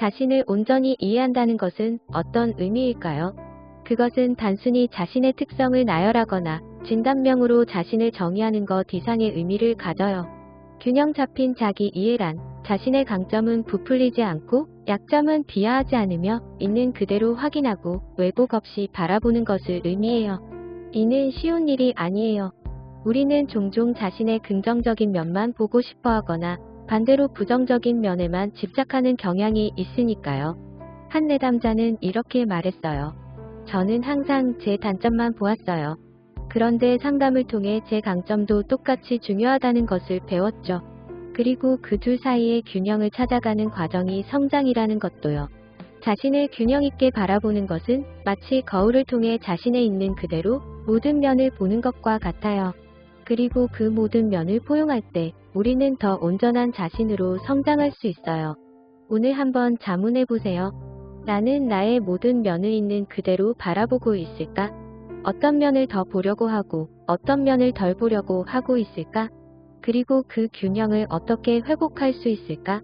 자신을 온전히 이해한다는 것은 어떤 의미일까요? 그것은 단순히 자신의 특성을 나열하거나 진단명으로 자신을 정의하는 것 이상의 의미를 가져요. 균형 잡힌 자기 이해란 자신의 강점은 부풀리지 않고 약점은 비하하지 않으며 있는 그대로 확인하고 왜곡 없이 바라보는 것을 의미해요. 이는 쉬운 일이 아니에요. 우리는 종종 자신의 긍정적인 면만 보고 싶어 하거나 반대로 부정적인 면에만 집착하는 경향이 있으니까요. 한 내담자는 이렇게 말했어요. 저는 항상 제 단점만 보았어요. 그런데 상담을 통해 제 강점도 똑같이 중요하다는 것을 배웠죠. 그리고 그 둘 사이의 균형을 찾아가는 과정이 성장이라는 것도요. 자신을 균형 있게 바라보는 것은 마치 거울을 통해 자신의 있는 그대로 모든 면을 보는 것과 같아요. 그리고 그 모든 면을 포용할 때 우리는 더 온전한 자신으로 성장할 수 있어요. 오늘 한번 자문해 보세요. 나는 나의 모든 면을 있는 그대로 바라보고 있을까? 어떤 면을 더 보려고 하고 어떤 면을 덜 보려고 하고 있을까? 그리고 그 균형을 어떻게 회복할 수 있을까?